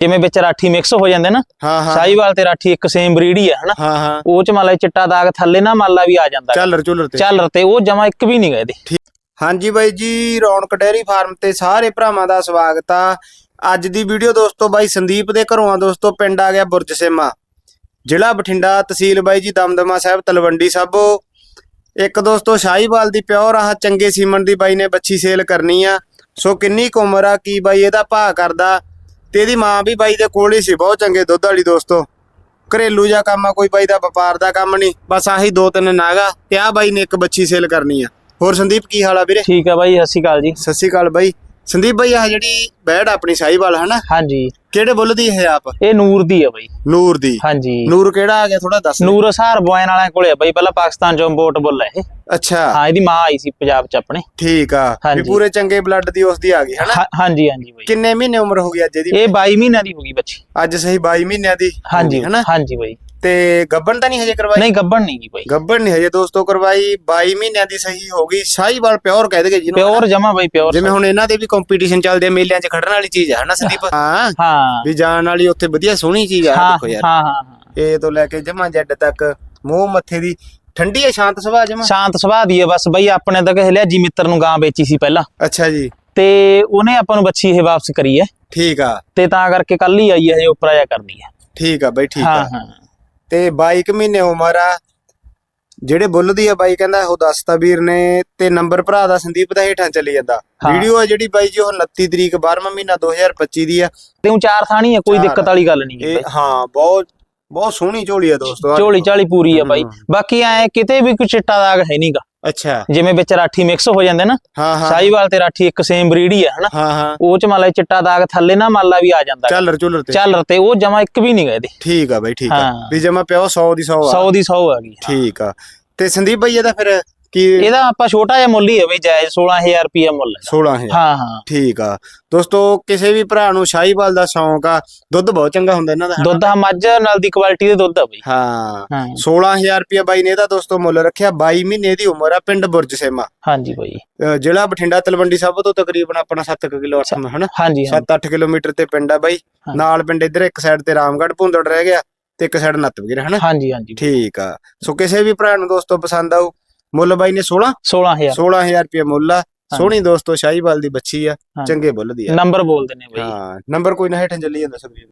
ਜਿਵੇਂ ਵਿੱਚ ਰਾਠੀ ਮਿਕਸ ਹੋ ਜਾਂਦੇ ਨਾ ਹਾਂ ਹਾਂ। ਸਾਈਵਾਲ ਤੇ ਰਾਠੀ ਇੱਕ ਸੇਮ ਬਰੀਡ ਹੀ ਹੈ ਹਨਾ? ਹਾਂ ਹਾਂ। ਉਹ ਚ ਮੰਨ ਲਾ ਚਿੱਟਾ ਦਾਗ ਥੱਲੇ ਨਾ ਮੰਨ ਲਾ ਵੀ ਆ ਜਾਂਦਾ। ਚੱਲਰ ਚੁੱਲਰ ਤੇ। ਚੱਲ ਤੇ ਉਹ ਜਮਾ ਇੱਕ ਵੀ ਨਹੀਂ ਗਏ ਇਹਦੇ। ਹਾਂਜੀ ਬਾਈ ਜੀ ਰੌਣਕ ਡੈਰੀ ਫਾਰਮ ਤੇ ਸਾਰੇ ਭਰਾਵਾਂ ਦਾ ਸਵਾਗਤ ਆ। ਅੱਜ ਦੀ ਵੀਡੀਓ ਦੋਸਤੋ ਬਾਈ ਸੰਦੀਪ ਦੇ ਘਰੋਂ ਆ ਦੋਸਤੋ ਪਿੰਡ ਆ ਗਿਆ ਬੁਰਜ ਸੇਮਾ। ਜ਼ਿਲ੍ਹਾ ਬਠਿੰਡਾ ਤਹਿਸੀਲ ਬਾਈ ਜੀ ਦਮਦਮਾ ਸਾਹਿਬ ਤਲਵੰਡੀ ਸਾਬੋ। ਇੱਕ ਦੋਸਤੋ ਸ਼ਾਹੀਵਾਲ ਦੀ ਪਿਓਰ ਆਹ ਚੰਗੇ ਸੀਮਨ ਦੀ ਬਾਈ ਨੇ ਬੱਚੀ ਸੇਲ ਕਰਨੀ ਆ। ਸੋ ਕਿੰਨੀ ਕੁ ਉਮਰ ਆ ਕੀ ਬਾਈ ਇਹਦਾ ਭਾਅ ਕਰਦਾ? ਤੇ ਇਹਦੀ ਮਾਂ ਵੀ ਬਾਈ ਦੇ ਕੋਲ ਹੀ ਸੀ ਬਹੁਤ ਚੰਗੇ ਦੁੱਧ ਵਾਲੀ ਦੋਸਤੋ। ਘਰੇਲੂ ਜਾਂ ਕੰਮ ਆ ਕੋਈ ਬਾਈ ਦਾ ਵਪਾਰ ਦਾ ਕੰਮ ਨਹੀਂ। ਬਸ ਆਹੀ ਦੋ ਤਿੰਨ ਨਾਗਾ ਤੇ ਆ ਬਾਈ ਨੇ ਇੱਕ ਬੱਚੀ ਸੇਲ ਕਰਨੀ ਆ। ਹੋਰ ਸੰਦੀਪ ਕੀ ਹਾਲ ਆ ਵੀਰੇ? ਠੀਕ ਆ ਬਾਈ ਸਤਿ ਸ਼੍ਰੀ ਅਕਾਲ ਜੀ। ਸਤਿ ਸ਼੍ਰੀ ਅਕਾਲ ਬਾਈ। ਸੰਦੀਪ ਬਾਈ ਆਹ ਜਿਹੜੀ ਬੈੜ ਆਪਣੀ ਸਾਹੀਵਾਲ ਹਨਾ? ਹਾਂਜੀ। ਕਿਹੜੇ ਬੁੱਲ ਦੀ ਹੈ ਆਪ? ਇਹ ਨੂਰ ਦੀ ਆ ਬਾਈ। ਨੂਰ ਦੀ। ਹਾਂਜੀ। ਨੂਰ ਕਿਹੜਾ ਆ ਗਿਆ ਥੋੜਾ ਦੱਸ। ਨੂਰ ਹਸਾਰ ਬੋਇਨ ਵਾਲਿਆਂ ਕੋਲੇ ਆ ਬਾਈ ਪਹਿਲਾਂ ਪਾਕਿਸਤਾਨ ਚੋਂ ਇੰਪੋਰਟ ਬੁੱਲ ਹੈ ਇਹ। ਅੱਛਾ। ਹਾਂ ਇਹਦੀ ਮਾਂ ਆਈ ਸੀ ਪੰਜਾਬ ਚ ਆਪਣੇ। ਠੀਕ ਆ। ਵੀ। ਪੂਰੇ ਚੰਗੇ ਬਲੱਡ ਦੀ ਉਸ ਦੀ ਆ ਗਈ ਹਨਾ? ਹਾਂ- ਹਾਂਜੀ ਹਾਂਜੀ ਬਾਈ। ਕਿੰਨੇ ਮਹੀਨੇ ਉਮਰ ਹੋ ਗਈ ਅੱਜ ਇਹਦੀ? ਇਹ 22 ਮਹੀਨਿਆਂ ਦੀ ਹੋ ਗਈ ਬੱਚੀ। ਅੱਜ ਸਹੀ 22 ਮਹੀਨਿਆਂ ਦੀ ਹੋ ਹਾਂਜੀ ਹਨਾ? ਹਾਂਜੀ ਬਾਈ। ਤੇ ਗੱਬਣ ਤਾਂ ਨਹੀਂ ਹਜੇ ਕਰਵਾਈ? ਨਹੀਂ ਗੱਬਣ ਨਹੀਂ ਗਈ ਬਾਈ। ਗੱਬਣ ਨਹੀਂ ਹਜੇ ਦੋਸਤੋ ਕਰਵਾਈ। 22 ਮਹੀਨਿਆਂ ਦੀ ਸਹੀ ਹੋ ਗਈ। ਸਾਹੀਵਾਲ ਪਿਓਰ ਕਹਿ ਦੇਗੇ ਜਿਹਨੂੰ ਪਿਓਰ ਜਮਾ ਬਾਈ ਪਿਓਰ। ਜਿਵੇਂ ਹੁਣ ਇਹਨਾਂ ਦੇ ਵੀ ਕੰਪੀਟੀਸ਼ਨ ਚੱਲਦੇ ਆ ਮੇਲਿਆਂ 'ਚ ਖੜਨ ਵਾਲੀ ਚੀਜ਼ ਹੈ ਹਨਾ ਸੰਦੀਪ? ਹਾਂ। ਹਾਂ। ਵੀ ਜਾਣ ਵਾਲੀ ਉੱਥੇ ਵਧੀਆ ਸੋਹਣੀ ਚੀਜ਼ ਆ ਹਾਂ ਦੇਖੋ ਯਾਰ। ਹਾਂ ਹਾਂ ਹਾਂ। ਏ ਤੋਂ ਲੈ ਕੇ ਜਮਾ ਜੱਡ ਤੱਕ ਮੂੰਹ ਮੱਥੇ ਦੀ ਠੰਡੀ ਹੈ ਸ਼ਾਂਤ ਸੁਭਾਅ ਜਮਾ? ਸ਼ਾਂਤ ਸੁਭਾਅ ਦੀ ਹੈ ਬਸ ਬਾਈ ਆਪਣੇ ਤਾਂ ਕਿਸੇ ਲਿਆ ਜੀ ਮਿੱਤਰ ਨੂੰ ਗਾਂ ਵੇਚੀ ਸੀ ਪਹਿਲਾਂ। ਅੱਛਾ ਜੀ। ਤੇ ਉਹਨੇ ਆਪਾਂ ਨੂੰ ਬੱਚੀ ਇਹ ਵਾਪਸ ਕਰੀ ਹੈ। ਠੀਕ ਆ। ਤੇ ਤਾਂ ਕਰਕੇ ਕੱਲ ਹੀ ਆਈ ਹੈ ਇਹ ਉਪਰਾ ਜਾ ਕਰਦੀ ਹੈ। ਠੀਕ ਆ ਬਈ ਠੀਕ ਹਾਂ ਆ ਹਾਂ। ਤੇ 22 ਕੁ ਮਹੀਨੇ ਉਮਰ ਆ। ਜਿਹੜੇ ਬੁੱਲ ਦੀ ਆ ਬਾਈ ਕਹਿੰਦਾ ਉਹ ਦੱਸਤਾ ਵੀਰ ਨੇ ਤੇ ਨੰਬਰ ਭਰਾ ਦਾ ਸੰਦੀਪ ਦਾ ਹੇਠਾਂ ਚੱਲੀ ਜਾਂਦਾ। ਵੀਡੀਓ ਆ ਜਿਹੜੀ ਬਾਈ ਜੀ ਉਹ 29 ਤਰੀਕ 12ਵਾਂ ਮਹੀਨਾ 2025 ਦੀ ਆ। ਤੇ ਉਹ ਚਾਰ ਥਾਣੀ ਹੈ ਕੋਈ ਦਿੱਕਤ ਵਾਲੀ ਗੱਲ ਨਹੀਂ ਹਾਂ ਬਹੁਤ ਬਹੁਤ ਸੋਹਣੀ ਝੋਲੀ ਆ ਦੋਸਤੋ। ਝੋਲੀ। ਝਾਲੀ ਪੂਰੀ ਹੈ। ਬਾਈ। ਬਾਕੀ ਐ ਕਿਤੇ ਵੀ ਕੋਈ ਚਿੱਟਾ ਦਾਗ ਹੈ ਨਹੀਂਗਾ ਅੱਛਾ। ਜਿਵੇਂ ਵਿੱਚ ਰਾਠੀ ਮਿਕਸ ਹੋ ਜਾਂਦੇ ਨਾ ਹਾਂ ਹਾਂ। ਸਾਈਵਾਲ ਤੇ ਰਾਠੀ ਇੱਕ ਸੇਮ ਬਰੀਡ ਹੀ ਹੈ ਹਨਾ? ਹਾਂ ਹਾਂ। ਉਹ ਚ ਮੰਨ ਲਾ ਚਿੱਟਾ ਦਾਗ ਥੱਲੇ ਨਾ ਮੰਨ ਲਾ ਵੀ ਆ ਜਾਂਦਾ। ਚੱਲਰ ਚੁੱਲਰ ਤੇ। ਚੱਲ ਤੇ ਉਹ ਜਮਾ ਇੱਕ ਵੀ ਨਹੀਂ ਗਏ ਇਹਦੇ। ਠੀਕ ਆ ਬਾਈ ਠੀਕ ਆ। ਵੀ ਜਮਾ ਪਿਓ 100 ਦੀ 100 ਆ। 100 ਦੀ 100 ਆ ਗਈ। ਠੀਕ ਆ। ਤੇ ਸੰਦੀਪ ਬਾਈ ਇਹਦਾ ਫਿਰ ਕੀ ਇਹਦਾ ਆਪਾਂ ਛੋਟਾ ਜਿਹਾ ਮੁੱਲ ਹੀ ਹੈ ਬਈ ਜਾਇਜ਼ 16000 ਰੁਪਏ ਮੁੱਲ ਹੈ 16000 ਹਾਂ ਹਾਂ। ਠੀਕ ਆ। ਦੋਸਤੋ ਕਿਸੇ ਵੀ ਭਰਾ ਨੂੰ ਸ਼ਾਹੀਵਾਲ ਦਾ ਸ਼ੌਂਕ ਆ ਦੁੱਧ ਬਹੁਤ ਚੰਗਾ ਹੁੰਦਾ ਇਹਨਾਂ ਦਾ? ਦੁੱਧ ਆ ਮੱਝ ਨਾਲ ਦੀ ਕੁਆਲਿਟੀ ਦੇ ਦੁੱਧ ਆ ਬਈ। ਹਾਂ। ਹਾਂ। 16000 ਰੁਪਏ ਬਾਈ ਨੇ ਇਹਦਾ ਦੋਸਤੋ ਮੁੱਲ ਰੱਖਿਆ। 22 ਮਹੀਨੇ ਦੀ ਉਮਰ ਆ ਪਿੰਡ ਬੁਰਜ ਸੇਮਾ। ਹਾਂਜੀ ਬਈ। ਜ਼ਿਲ੍ਹਾ ਬਠਿੰਡਾ ਤਲਵੰਡੀ ਸਾਬੋ ਤੋਂ ਤਕਰੀਬਨ ਆਪਣਾ 7 ਕਿਲੋ ਅਰਥ ਹਨਾ? ਹਾਂਜੀ ਹਾਂ 7-8 ਕਿਲੋਮੀਟਰ ਤੇ ਪਿੰਡ ਆ ਬਾਈ। ਨਾਲ ਪਿੰਡ ਇੱਧਰ ਇੱਕ ਸਾਈਡ ਤੇ ਰਾਮਗੜ੍ਹ ਭੁੰਦੜ ਰਹਿ ਗਿਆ ਤੇ ਇੱਕ ਸਾਈਡ ਨੱਤਵੀਰ ਹਨਾ? ਹਾਂਜੀ ਹਾਂਜੀ। ਠੀਕ ਆ। ਸੋ ਕਿਸੇ ਵੀ ਭਰਾ ਨੂੰ ਦੋਸਤੋ ਪਸੰਦ ਆਊ ਮੁੱਲ ਬਾਈ ਨੇ 16 16000 16000 ਰੁਪਏ ਮੁੱਲ ਆ। ਸੋਹਣੀ ਦੋਸਤੋ ਸ਼ਾਹੀਵਾਲ ਦੀ ਬੱਚੀ ਆ। ਚੰਗੇ ਬੁੱਲ ਦੀ ਆ। ਨੰਬਰ ਬੋਲ ਦਿੰਨੇ ਬਈ। ਹਾਂ ਨੰਬਰ ਕੋਈ ਨਾ ਹੇਠਾਂ ਚੱਲੀ ਜਾਂਦਾ ਸੁਖਜੀਤ